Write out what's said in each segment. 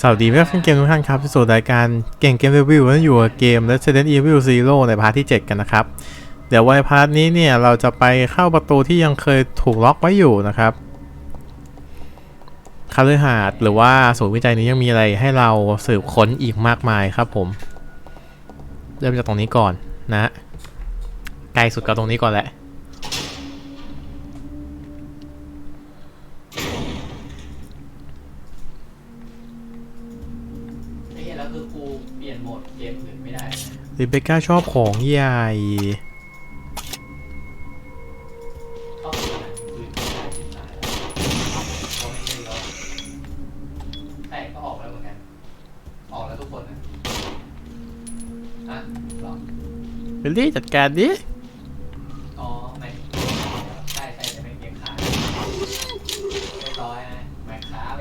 สวัสดีเพื่อนเกมทุกท่านครับที่สู่รายการเก่งเกมรีวิวและอยู่กับเกม Resident Evil Zero ในพาร์ทที่ 7 กันนะครับ เดี๋ยววันพาร์ทนี้เนี่ย เราจะไปเข้าประตูที่ยังเคยถูกล็อกไว้อยู่นะครับคาลือหาดหรือว่าศูนย์วิจัยนี้ยังมีอะไรให้เราสืบค้นอีกมากมายครับผม เริ่มจากตรงนี้ก่อนนะไกลสุดก็ตรงนี้ก่อนแหละ ริเบคก้าชอบของใหญ่ เบลี่จัดการดิกแล้วเหมือนกัน ออกแล้วทุกคนนะอะหรอ เบลลี่จัดการดิ อ๋อไม่ใช่ใช่แต่ไม่เกมขาดเรียบร้อยนะแม็กขาไป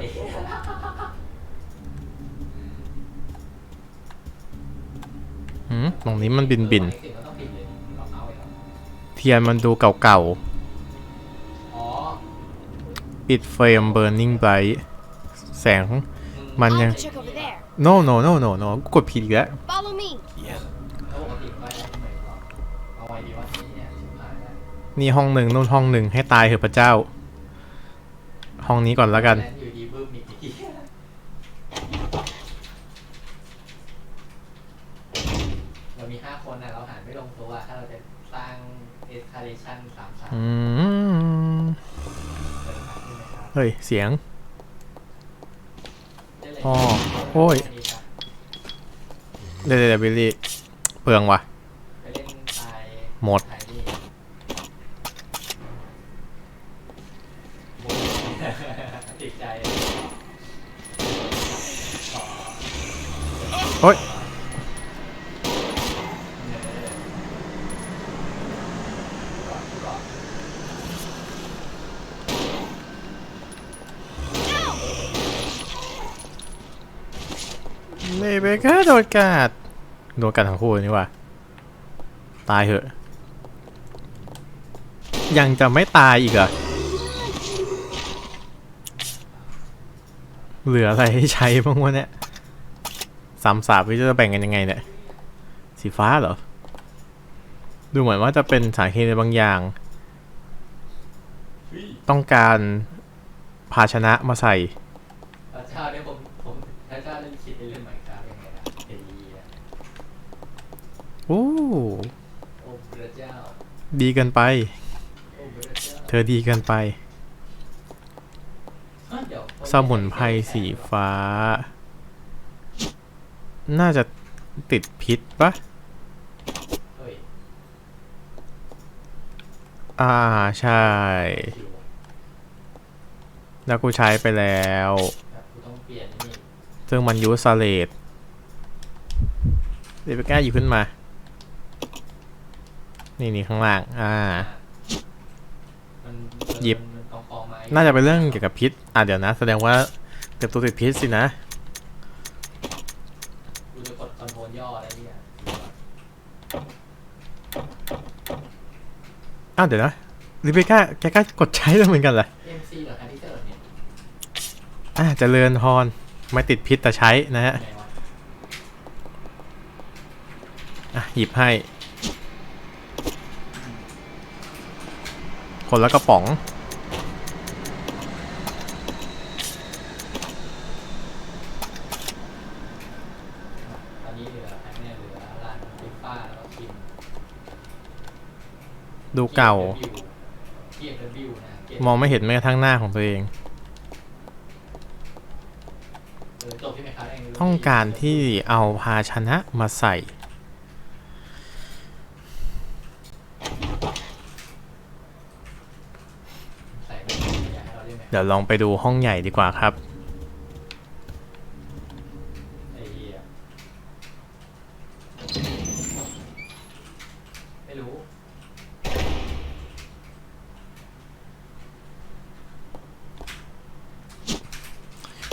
หืมตรงนี้มัน บินบินสิ่งก็ต้องปิดเลยล็อกเอาท์ไว้ก่อนๆเทียนมันดูเก่าอ๋อๆปิดเฟรม burning bright แสงมัน I'll ยัง have to check over there. no no no no no กูกดผิดอีกแล้ว Follow me. แล้วปกติมันก็ได้ไม่หรอกเอาไว้ดีว่าที่เนี่ยชิบหายแล้วนี่ห้องหนึ่งนู่นห้องหนึ่งให้ตายเถอะพระเจ้า ห้องนี้ก่อนแล้วกัน อยู่ดีบึ้มอีกทีเรามีห้าคนนะเราหารไม่ลงตัวถ้าเราจะสร้าง escalation สามชั้นอืมเดินทางขึ้นนะครับเฮ้ย เสียง ได้เลยอ๋อโอ้ย เดี๋ยวเดี๋ยวบิลลี่เปลืองว่ะ ไปเล่นตายหมดถ่ายนี่หมดติดใจขอโอ้ย เมเบก้าโดนกัดโดนกัดทั้งคู่นี่ว่ะตายเหอะ ยังจะไม่ตายอีกเหรอเหลืออะไรให้ใช้บ้างวะเนี่ยสามสาบวิจะแบ่งกันยังไงเนี่ย สีฟ้าเหรอ ดูเหมือนว่าจะเป็นสารเคมีบางอย่าง ต้องการภาชนะมาใส่ อ้โอ้พระเจ้าดีเกินไปโอ้พระเจ้าเธอดีเกินไปเอ้ยเดี๋ยวสมุนไพรสีฟ้า น่าจะติดพิษปะเฮ้ยอ่า ใช่คิวแล้วกูใช้ไปแล้วแบบกูต้องเปลี่ยนนี่ซึ่งมันยูสเลตเดยวไปแก้หยิบขึ้นมา นี่นี่ข้างล่าง อ่า มันหยิบ มันกองกองๆมาน่าจะเป็นเรื่องเกี่ยวกับพิษ อะเดี๋ยวนะ แสดงว่าเต็มตัวติดพิษสินะ กูจะกดคอนโทรลย่ออะไรเนี่ยอ้าวเดี๋ยวนะลิเบก้าแกก็กดใช้แล้วเหมือนกันเหรอเอ็มซีเหรอครับที่เจอเนี่ยอ่าเจริญพรไม่ติดพิษแต่ใช้นะฮะ ไหนวะอะหยิบให้ คนละกระป๋อง ตอนนี้เหลือแพ็คเนี่ยเหลือร้านฟิฟ้าแล้วก็คิม ดูเก่า เกียร์บิวนะเกียร์มองไม่เห็นแม้กระทั่งหน้าของตัวเองเออจบที่ไหนครับเองต้องการที่เอาภาชนะมาใส่ ใส่ไม่อยากให้ เราเล่นแบบเดี๋ยวลองไปดูห้องใหญ่ดีกว่าครับ ไอ้เหี้ยไม่รู้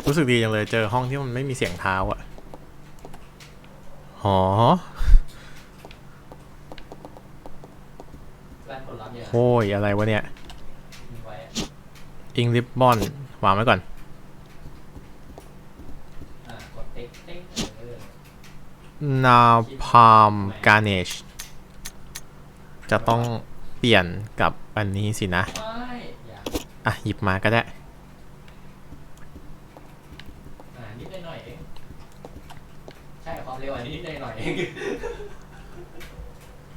รู้สึกดีจังเลยเจอห้องที่มันไม่มีเสียงเท้าอะหอร้านผลลัพธ์เยอะโอ้ยอะไรวะเนี่ยมีไว้ ยิงลิปบอนวางไว้ก่อนนาพามการเนชจะต้องเปลี่ยนกับอันนี้สินะ อะ หยิบมาก็ได้อ่านิดหน่อยเองใช่ความเร็วอันนี้นิดหน่อยเอง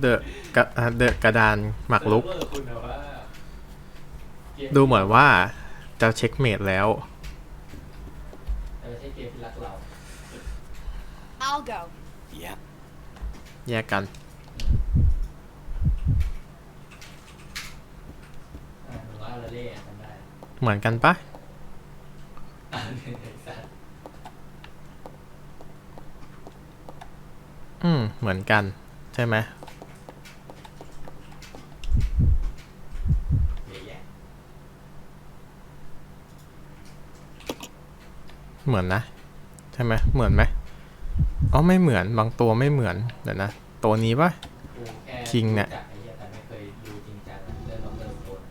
เดอะกระเดอะกระดานหมากลุก ดูเหมือนว่าจะเช็คเมดแล้ว แต่ไม่ใช่เกมที่รักเรา I'll go. Yep. แยกกัน อ่าหรือว่าเราเล่นกันได้เหมือนกันปะอ่าเนี่ยไอ้สัสอืม เหมือนกัน ใช่ไหม เยอะแยะ เหมือนนะ ใช่ไหมเหมือนไหมอ๋อไม่เหมือนบางตัวไม่เหมือนเดี๋ยวนะ ตัวนี้ปะกูแค่จริงเนี่ยรู้จักไอ้เหี้ยแต่ไม่เคยดูจริงจังอะเรื่องของเรื่องโคน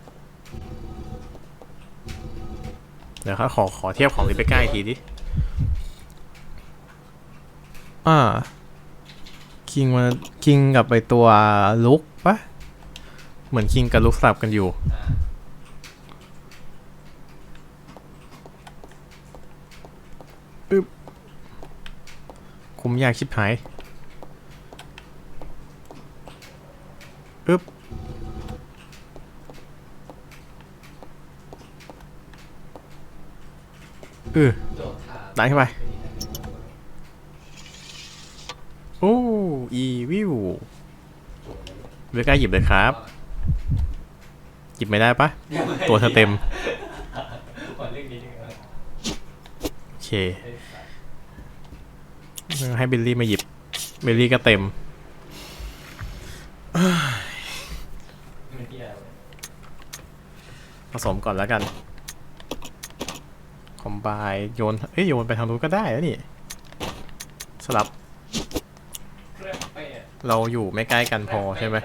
เดี๋ยวเขาขอขอเทียบของลิเบก้าอีกทีดิอ่าคิงมาคิงกับไปตัวลุกปะเหมือนคิงกับลุกสลับกันอยู่ อ่าคุมยากชิบหายอึ๊บเออโดดขาดันเข้าไป โอ้อีวิวเวก้าหยิบเลยครับ หยิบไม่ได้ปะตัวเธอเต็มก่อนเรื่องนี้ดีกว่าโอเคไอ้สัส ให้บิลลี่มาหยิบ บิลลี่ก็เต็ม ผสมก่อนแล้วกัน คอมไบโยน เอ้ยโยนไปทางนู้นก็ได้แล้วนี่ สลับ เราอยู่ไม่ใกล้กันพอใช่ไหม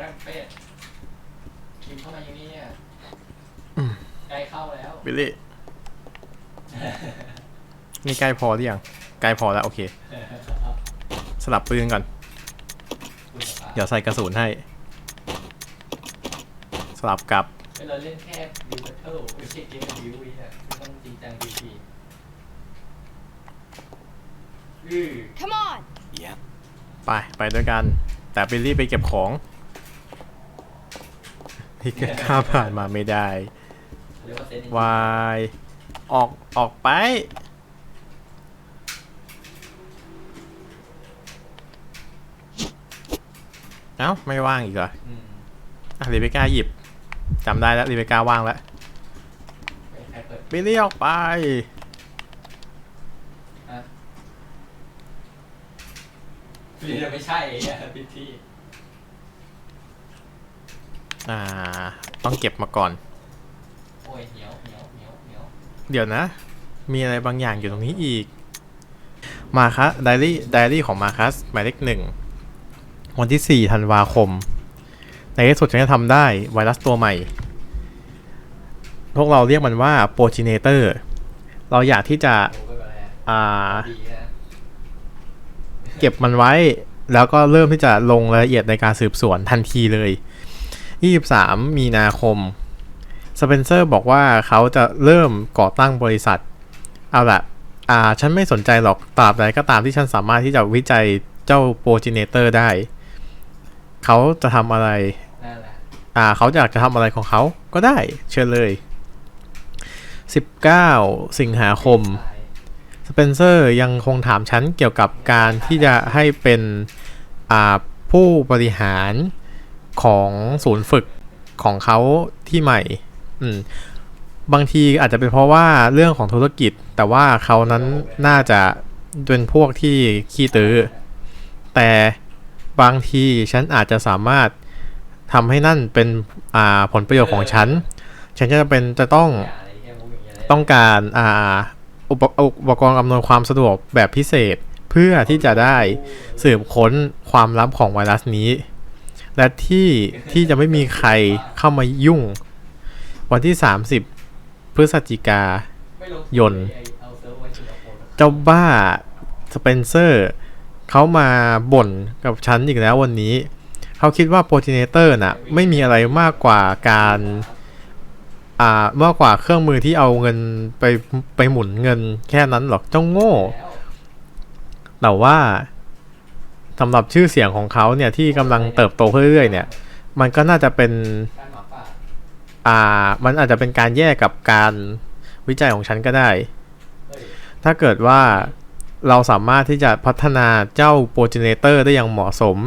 ใกล้เข้าแล้ว บิลลี่ นี่ใกล้พอหรือยัง ใกล้พอแล้ว โอเค ลับปืนก่อนคุณภาพเดี๋ยวใส่กระสุนให้ สลับกับเฮ้ยเราเล่นแค่ดิวเทิลไม่ใช่เกมดิวอีอะไม่ต้องจริงจังดีดีอือ Come on. Yep. ไป ไปด้วยกัน แต่บิลลี่ไปเก็บของที่เกิดข้ามผ่านมาไม่ได้เรียกว่าเซนวายออกออกไป เอ้าไม่ว่างอีกเหรออืมอะรีเบคก้าหยิบจำได้แล้วรีเบคก้าว่างแล้วใครเปิด บิลลี่ออกไปอะนี่จะไม่ใช่ไอ้เหี้ยพิธีอ่า ต้องเก็บมาก่อน โอ้ยเหนียวเหนียวเหนียวเหนียวเดี๋ยวนะ มีอะไรบางอย่างอยู่ตรงนี้อีก มาคัสไดรี่ไดรี่ของมาคัสหมายเลขหนึ่ง วันที่ 4 ธันวาคม ในที่สุดฉันจะทำได้ไวรัสตัวใหม่ พวกเราเรียกมันว่าโปรจิเนเตอร์ เราอยากที่จะอ่าเก็บมันไว้ แล้วก็เริ่มที่จะลงรายละเอียดในการสืบสวนทันทีเลย 23 มีนาคม สเปนเซอร์บอกว่าเขาจะเริ่มก่อตั้งบริษัท เอาละอ่า ฉันไม่สนใจหรอกตราบใดก็ตามที่ฉันสามารถที่จะวิจัยเจ้าโปรจิเนเตอร์ได้ เขาจะทำอะไรนั่นแหละอ่าเขาอยากจะทำอะไรของเขาก็ได้ เชิญเลย 19 สิงหาคมตายสเปนเซอร์ยังคงถามฉันเกี่ยวกับการที่จะให้เป็นอ่าผู้บริหารของศูนย์ฝึกของเขาที่ใหม่ อืมบางทีอาจจะเป็นเพราะว่าเรื่องของธุรกิจ แต่ว่าเขานั้นน่าจะเป็นพวกที่ขี้ตื้อ แต่ บางทีฉันอาจจะสามารถทำให้นั่นเป็นอ่าผลประโยชน์ของฉัน ฉันจะเป็นจะต้องอย่าอะไรแค่มุกอย่างเงี้ยเลยต้องการอ่าอุปอุปกรณ์อำนวยความสะดวกแบบพิเศษเพื่อที่จะได้สืบค้นความลับของไวรัสนี้ และที่ที่จะไม่มีใครเข้ามายุ่ง วันที่ 30 พฤศจิกาไม่ลงยนต์ไอ้เอาเซิร์ฟไว้ที่เราโพสต์เจ้าบ้าสเปนเซอร์ เขามาบ่นกับฉันอีกแล้ววันนี้ เขาคิดว่าโปร t ิเนเตอร์น่ะไม่มีอะไรมากกว่าการอ่ามากกว่าเครื่องมือที่เอาเงินไปไปหมุนเงินแค่นั้นหรอกเจ้าโง่ แต่ว่าสำหรับชื่อเสียงของเขาเนี่ยที่กำลังเติบโตเรื่อยๆเนี่ย มันก็น่าจะเป็นอ่ามันอาจจะเป็นการแยกกับการวิจัยของฉันก็ได้ ถ้าเกิดว่า เราสามารถที่จะพัฒนาเจ้าโปร g ิเนเตอร์ได้อย่างเหมาะสม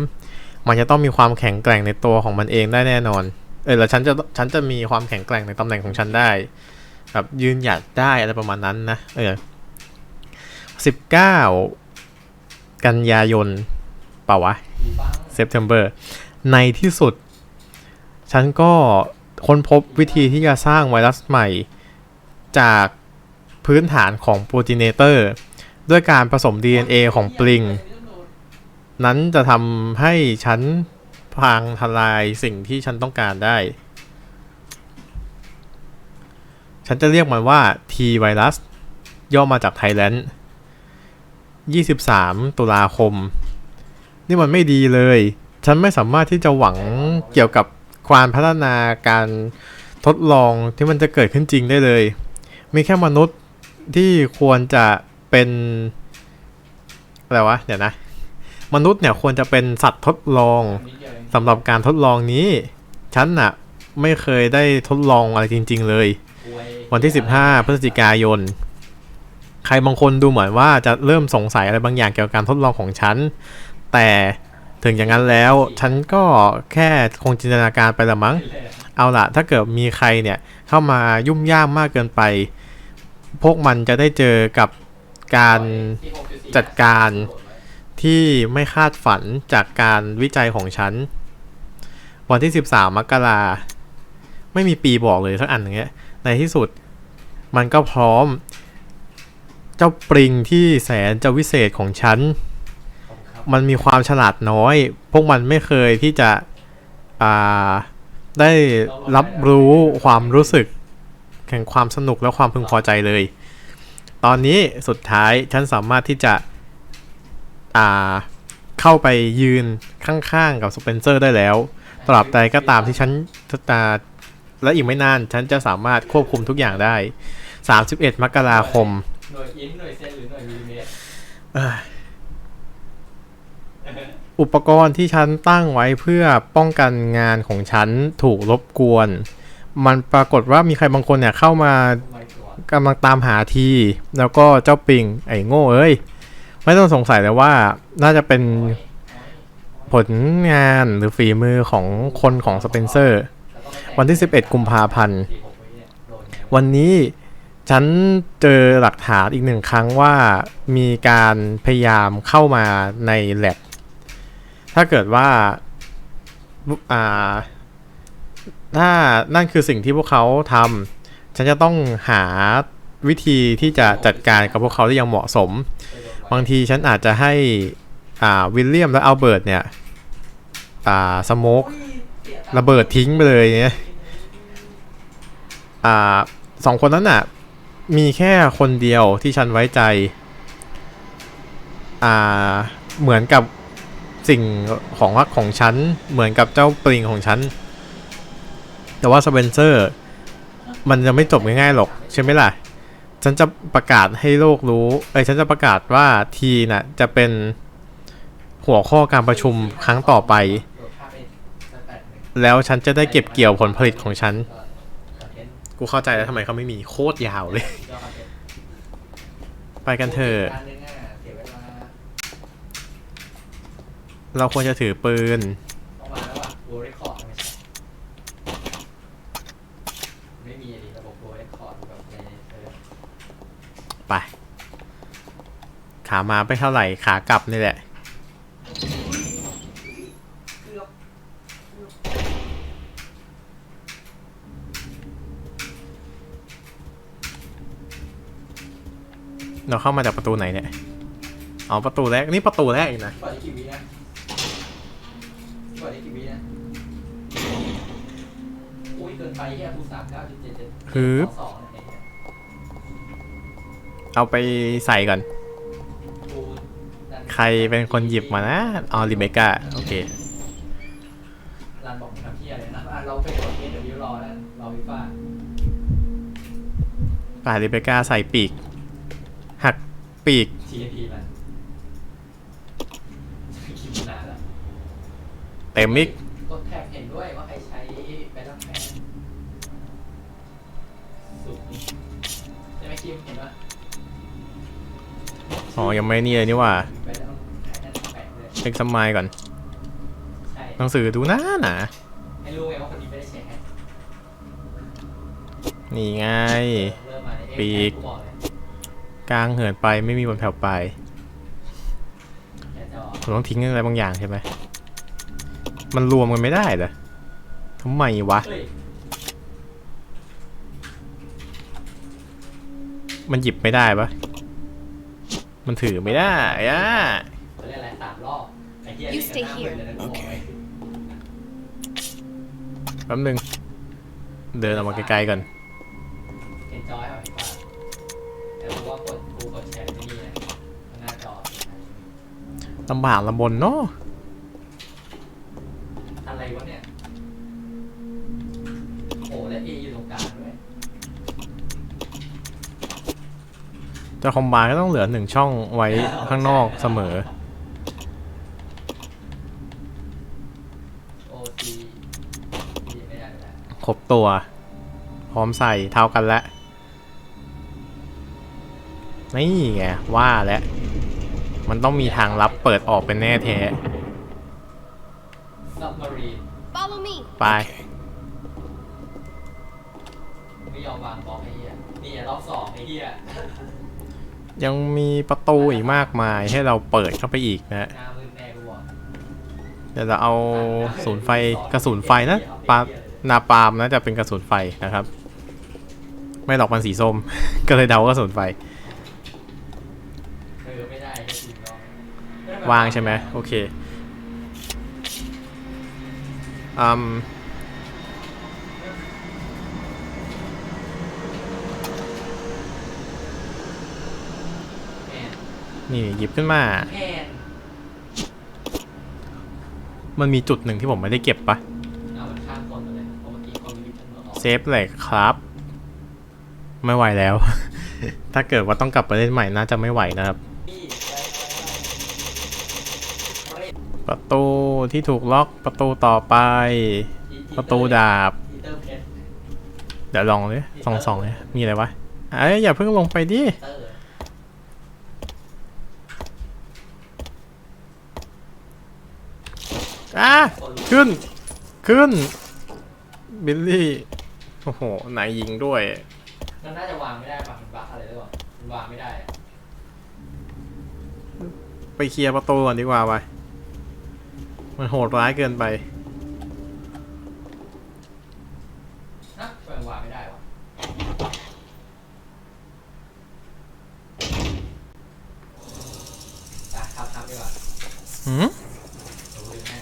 มันจะต้องมีความแข็งแกร่งในตัวของมันเองได้แน่นอน เออแล้วฉันจะฉันจะมีความแข็งแกร่งในตำแหน่งของฉันได้แบบยืนหยัดได้อะไรประมาณนั้นนะ เออสิบเก้ากันยายนเปล่าวะดีบ้าง September ในที่สุด ฉันก็ค้นพบวิธีที่จะสร้างไวรัสใหม่จากพื้นฐานของโปร t ิเนเตอร์ ด้วยการผสม DNA ของปลิง นั้นจะทำให้ฉันพังทลายสิ่งที่ฉันต้องการได้ ฉันจะเรียกมันว่า T ไวรัสย่อมาจากไทยแลนด์23 ตุลาคม นี่มันไม่ดีเลย ฉันไม่สามารถที่จะหวังเกี่ยวกับการพัฒนาการทดลองที่มันจะเกิดขึ้นจริงได้เลย มีแค่มนุษย์ที่ควรจะ เป็นอะไรวะเดี๋ยวนะ มนุษย์เนี่ยควรจะเป็นสัตว์ทดลองนิดเดียวเองสำหรับการทดลองนี้ ฉันน่ะ ไม่เคยได้ทดลองอะไรจริง ๆ เลยอวยวันที่ 15 พฤศจิกายน ใครบางคนดูเหมือนว่าจะเริ่มสงสัยอะไรบางอย่างเกี่ยวกับการทดลองของฉัน แต่ถึงอย่างนั้นแล้ว ฉันก็แค่คงจินตนาการไปละมั้งเลยอะเอาล่ะถ้าเกิดมีใครเนี่ย เข้ามายุ่มย่ามมากเกินไป พวกมันจะได้เจอกับ การจัดการที่ไม่คาดฝันจากการวิจัยของฉัน วันที่ 13 มกราไม่มีปีบอกเลยสักอันอย่างเงี้ย ในที่สุดมันก็พร้อม เจ้าปริงที่แสนจะวิเศษของฉัน มันมีความฉลาดน้อย พวกมันไม่เคยที่จะได้รับรู้ความรู้สึกแห่งความสนุกและความพึงพอใจเลย ตอนนี้สุดท้ายฉันสามารถที่จะอ่าเข้าไปยืนข้างๆกับสเปนเซอร์ได้แล้วตราบใดก็ตามที่ฉันตาและอีกไม่นาน ฉันจะสามารถควบคุมทุกอย่างได้ 31 มกราคม หน่วยอินหน่วยเซนหรือหน่วยมิลลิเมตรเอ้ยอุปกรณ์ที่ฉันตั้งไว้เพื่อป้องกันงานของฉันถูกรบกวน มันปรากฏว่ามีใครบางคนเนี่ยเข้ามาไม่ กำลังตามหาที แล้วก็เจ้าปิงไอ้โง่เอ้ย ไม่ต้องสงสัยเลยว่าน่าจะเป็นผลงานหรือฝีมือของคนของสเปนเซอร์ วันที่ 11 กุมภาพันธ์ วันนี้ฉันเจอหลักฐานอีกหนึ่งครั้งว่ามีการพยายามเข้ามาในแ a บถ้าเกิดว่าอ่า ถ้านั่นคือสิ่งที่พวกเขาทำ ฉันจะต้องหาวิธีที่จะจัดการกับพวกเขาได้อย่างเหมาะสม บางทีฉันอาจจะให้อ่าวิลเลียมและอัลเบิร์ตเนี่ยอ่าสโมกระเบิดทิ้งไปเลยเนี่ยอ่าสองคนนั้นน่ะมีแค่คนเดียวที่ฉันไว้ใจอ่าเหมือนกับสิ่งของรักของฉันเหมือนกับเจ้าปริงของฉัน แต่ว่าสเปนเซอร์ มันจะไม่จบง่ายๆหรอกใช่ไหมล่ะ ฉันจะประกาศให้โลกรู้ เอ้ยฉันจะประกาศว่าทีน่ะจะเป็นหัวข้อการประชุมครั้งต่อไป แล้วฉันจะได้เก็บเกี่ยวผลผลิตของฉัน กูเข้าใจแล้วทำไมเขาไม่มีโคตรยาวเลย ไปกันเถอะเราควรจะถือปืน ต้องมาแล้วอะตัวเรคคอร์ดไม่ใช่ไม่มีอะดิระบบตัวเรคคอร์ดแบบในเออ ไป ขามาไปเท่าไหร่ขากลับนี่แหละเกือบเราเข้ามาจากประตูไหนเนี่ยอ๋อประตูแรกนี่ประตูแรกอีกนะปล่อยได้กี่วินะปล่อยได้กี่วินะอุ้ยเกินไปแค่คูสามเก้าจุดเจ็ดเจ็ดฮึบสองเนี่ยเอาไปใส่ก่อนคูด้านค รเป็นคนหยิบมานะอ๋อริเบก้าโอเครันบอกทำที่อะไรนะอะเราไปกดเอเดวิวรอแล้วรอวิฟ้าป่าริเบก้าใส่ปีก หักปีกทีเอพีมันคิดนานแล้วเต็มมิกกดแท็บเห็นด้วยว่าใครใช้แบทเทิลแพนสุดนี่ใช่ไหมคิมเห็นปะอ๋อ ยังไม่นี่เลยนี่หว่า แบ เลยเช็คสมายก่อน ใช่หนังสือดูหน้าหนาให้รู้ไงว่าคนนี้ไม่ได้แชร์นี่ไง เริ่มมาในเอฟปีกกูบอกเลยกลางเหินไปไม่มีบนแถวไปแค่จะออกผมต้องทิ้งอะไรบางอย่างใช่ไหม มันรวมกันไม่ได้เหรอทำไมวะ เฮ้ยมันหยิบไม่ได้ปะมันถือไม่ได้อะ เขาเรียกอะไรสามรอบไอ้เหี้ย You stay เล่นกันหน้ามืดเลยนะกูบอกเลยแป๊บนึง เดินออกมาไกลๆก่อนเห็นจอยเหรอพี่ป้าแต่รู้ว่ากดกูกดแชร์ที่นี่นะหน้าจอลำบากลำบนเนาะอะไรวะเนี่ยโอ้และเออยู่ตรงกลางด้วยจะคอมบายก็ต้องเหลือหนึ่งช่องไว้ข้างนอกเสมอโอซีดีไม่ได้แล้ว ค รบตัว พร้อมใส่เท่ากันแล้วนี่ไงว่าแล้วมันต้องมีทางลับเปิดออกเป็นแน่แท้ซับมารีน Follow me. ไปไม่ยอมวางบล็อกไอ้เหี้ยนี่รอบสองไอ้เหี้ยยังมีประตูอีกมากมายให้เราเปิดเข้าไปอีกนะหน้ามืดแน่กูบอกเดี๋ยวเราเอาศูนย์ไฟกระสุนไฟนะปา นาปาล์มนะจะเป็นกระสุนไฟนะครับ ไม่หรอกมันสีส้ม ก็เลยเดากระสุนไฟเออไม่ได้แค่ทีมน้องวางใช่ไหมโอเคอืมแอนนี่หยิบขึ้นมาแอนมันมีจุดหนึ่งที่ผมไม่ได้เก็บปะ มีวิทย์มันออกเซฟเลยครับ ไม่ไหวแล้ว ถ้าเกิดว่าต้องกลับไปเล่นใหม่น่าจะไม่ไหวนะครับ ประตูที่ถูกล็อกประตูต่อไป ประตูดาบ เดี๋ยวลองเลยสองสองเลยมีอะไรวะเอ้ยอย่าเพิ่งลงไปดิอะขึ้น ขึ้น บิลลี่ อ้โหไหนยิงด้วย มันน่าจะวางไม่ได้ป่ะมันบั๊กอะไรหรือเปล่ามันวางไม่ได้อะไปเคลียร์ประตูก่อนดีกว่าไป มันโหดร้ายเกินไป ฮะทำไมมันวางไม่ได้วะอะครับครับดีกว่าหืมเดี๋ยวกูดึงให้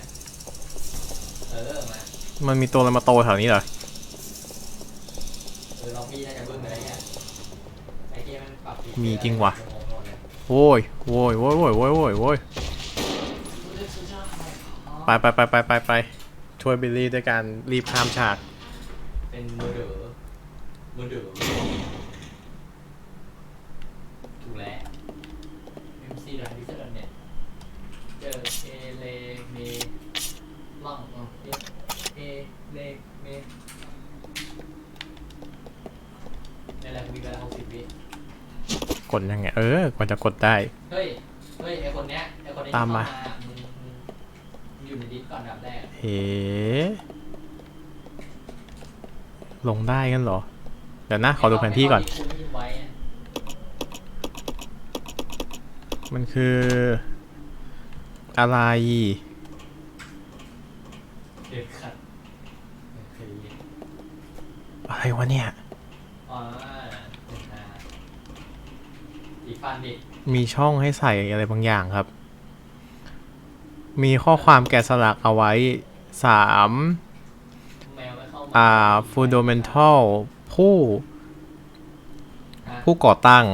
เออมามันมีตัวอะไรมาโตแถวนี้เหรอเออล็อบบี้น่าจะบึ้งไปได้เนี่ยไอ้เกีย มีจริงว่ะโว้ยโว้ยโว้ยโว้ยโว้ยโว้ยโว้ยไปไปไปไปไปไปช่วยบิลลี่ด้วยการรีบข้ามฉาก เป็นมือเด๋อมือเด๋อถูกแล้ว MC หลังดิจิทัลเนี่ยเจอเอเลเมล่องอ๋อเอเอเลเมนี่นแหละมีเวลาหกสิบวิ กดยังไง เออกว่าจะกดได้ เฮ้ย เฮ้ยไอคนเนี้ยไอคนนี้ตามมา ที่เข้มึงมึงมึงอยู่ในดิสก่อนอันดับแรกเฮ้ลงได้กันเหรอ เดี๋ยวนะ ขอดูแผนที่ก่อน ไเข้าที่คุณได้ยินไว้อะมันคือ อะไร เด็ดขัดโอเคอะไรวะเนี่ย มีช่องให้ใส่อะไรบางอย่างครับ มีข้อความแกะสลักเอาไว้สามอ่า fundamental ผู้ ผู้ก่อตั้ง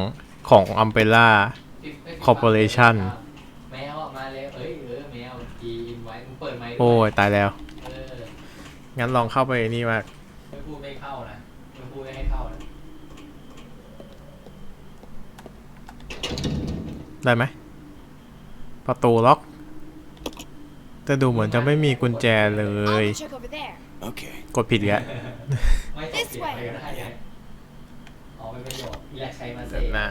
ของอัมเปล่าคอร์ปอเรชันโอ้ย ตายแล้ว งั้นลองเข้าไปนี่มา ได้ไหม ประตูล็อกแต่ดูเหมือนจะไม่มีกุญแจเลย I'll check over there. Okay. กดผิดอีกแล้วไม่ต้องเสียไปก็ได้ไงอ๋อเป็นประโยชน์อีแลกใช้มาเสเดี๋ยวนะ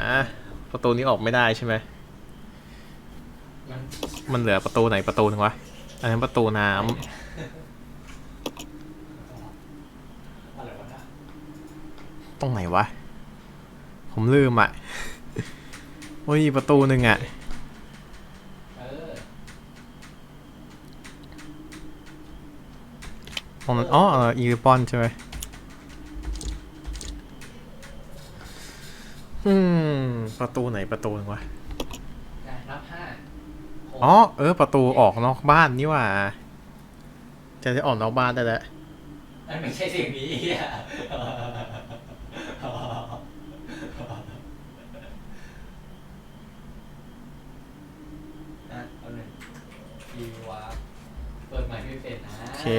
ประตูนี้ออกไม่ได้ใช่ไหม มันมันเหลือประตูไหนประตูหนึงวะ อันนั้นประตูน้ำอะไรวะนะตรงไหนวะ ผมลืมอะ โอ้ยประตูหนึ่งอะเออตรงนั้นอ๋อเอออีริปอนใช่ไหมอืม ประตูไหนประตูหนึงวะอ๋อ เออ ประตูออกนอกบ้านนี่ว่า จะได้ออกนอกบ้านได้แล้วเอ้ไม่ใช่เสียงนี้เหี้ยนะเอาหนึ่งดีวะเปิดใหม่ไม่ เค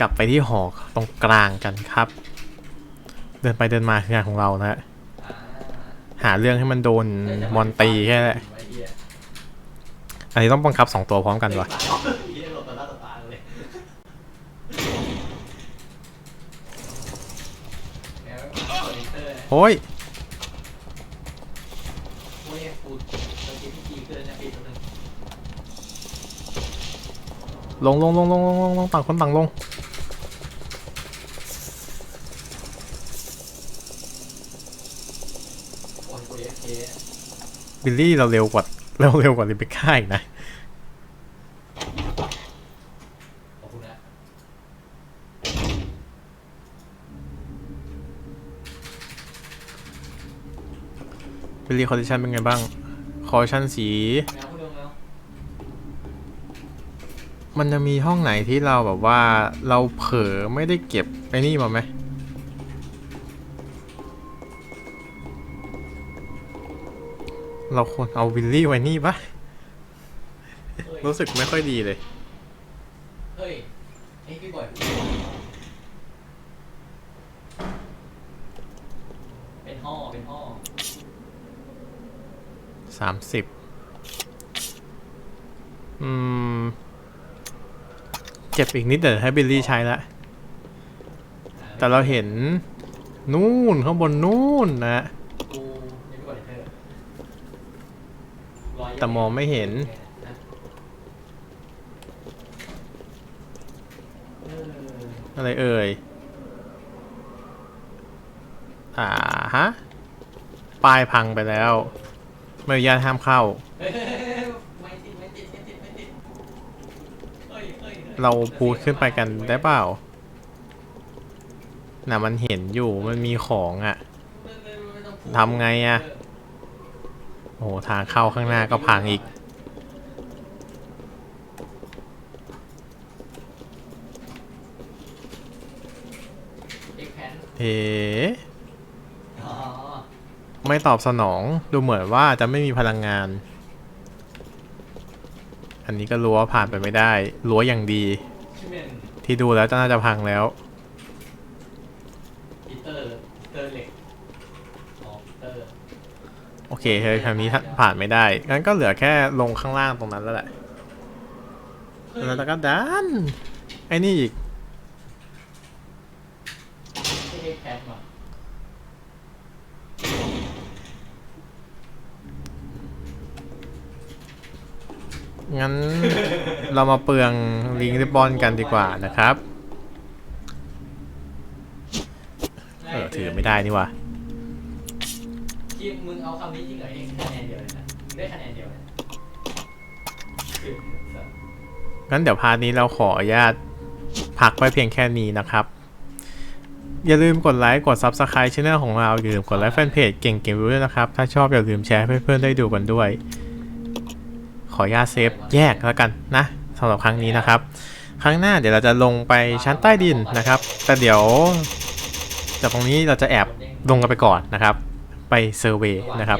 กลับไปที่หอตรงกลางกันครับ เดินไปเดินมาคืองานของเรานะฮะหาเรื่องให้มันโดนมอนตีแค่นั้นแหละอันนี้ต้องบังคับสองตัวพร้อมกันวะเหี้ย ลงลงลงลงลงลงลงต่างคนต่างลง บิลลี่เราเร็วกว่าเราเร็วกว่าลิเบคก้าอีกนะขอบคุณนะบิลลี่คอร์ดิชันเป็นไงบ้าง คอร์ดิชันสี แมวคุณดงแล้ว มันจะมีห้องไหนที่เราแบบว่าเราเผลอไม่ได้เก็บไอ้นี่มาไหมเราควรเอาวิลลี่ไว้นี่ปะเฮ้ยรู้สึกไม่ค่อยดีเลย เฮ้ยไอ้พี่บอยเป็นห่อเป็นห่อสามสิบอืม เก็บอีกนิดเดี๋ยวให้บิลลี่ใช้ละ แต่เราเห็น นู่นข้างบนนู่นนะ แต่มองไม่เห็นอออะไรเอ่ย อ่าฮะ ป้ายพังไปแล้ว ไม่อนุญาตห้ามเข้า เฮ้ยไม่ติดไม่ติดไม่ติดไม่ติดเฮ้ย เฮ้ยฮ้ยเราพูดขึ้นไปกันได้เปล่าน่ะมันเห็นอยู่มันมีของอะ่ะไม่ไม่ไม่ต้องพูดทำไงอะโอ้โหทางเข้าข้างหน้าก็พังอีก เอ็กแพนเอ๋อ๋อไม่ตอบสนองดูเหมือนว่าจะไม่มีพลังงานอั นนี้ก็รั้วผ่านไปไม่ได้รั้วอย่างดีชื่อเป็นที่ดูแล้วจะน่าจะพังแล้วปีเตอร์ปีเตอร์เหล็กอ๋อปีเตอร์โอเคเฮ้ยทางนี้ผ่านไม่ได้งั้นก็เหลือแค่ลงข้างล่างตรงนั้นแล้วแหละแล้วก็ดันไอ้นี่อีก ไม่ใช่แพนว่ะ งั้นเรามาเปลืองลิงริบบอนกันดีกว่านะครับ เออถือไม่ได้นี่หว่าทีมมึงเอาคำนี้จริงเหรอเองคะแนนเดียวเลยนะได้คะแนนเดียวเลยคือสัตว์งั้นเดี๋ยวพาร์ทนี้เราขออนุญาตพักไว้เพียงแค่นี้นะครับ อย่าลืมกดไลค์กด Subscribe ช่องของเราอย่าลืมกดไลค์แฟนเพจเก่งเกมรู้ด้วยนะครับ ถ้าชอบอย่าลืมแชร์ให้เพื่อนๆได้ดูกันด้วย ขออนุญาตเซฟแยกแล้วกันนะสำหรับครั้งนี้นะครับ ครั้งหน้าเดี๋ยวเราจะลงไปชั้นใต้ดินนะครับ แต่เดี๋ยวจากตรงนี้เราจะแอบลงกันไปก่อนนะครับ ไปเซอร์เวยนะครับ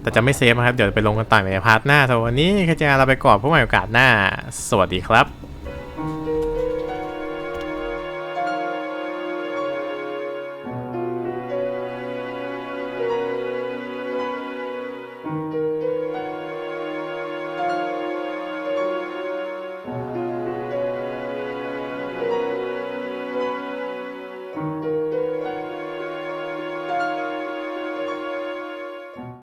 แต่จะไม่เซฟนะครับ เดี๋ยวไปลงกันต่อในพาร์ทหน้าสำหรับวันนี้ขจาเราไปก่อนพบใหม่โอกาสหน้า สวัสดีครับ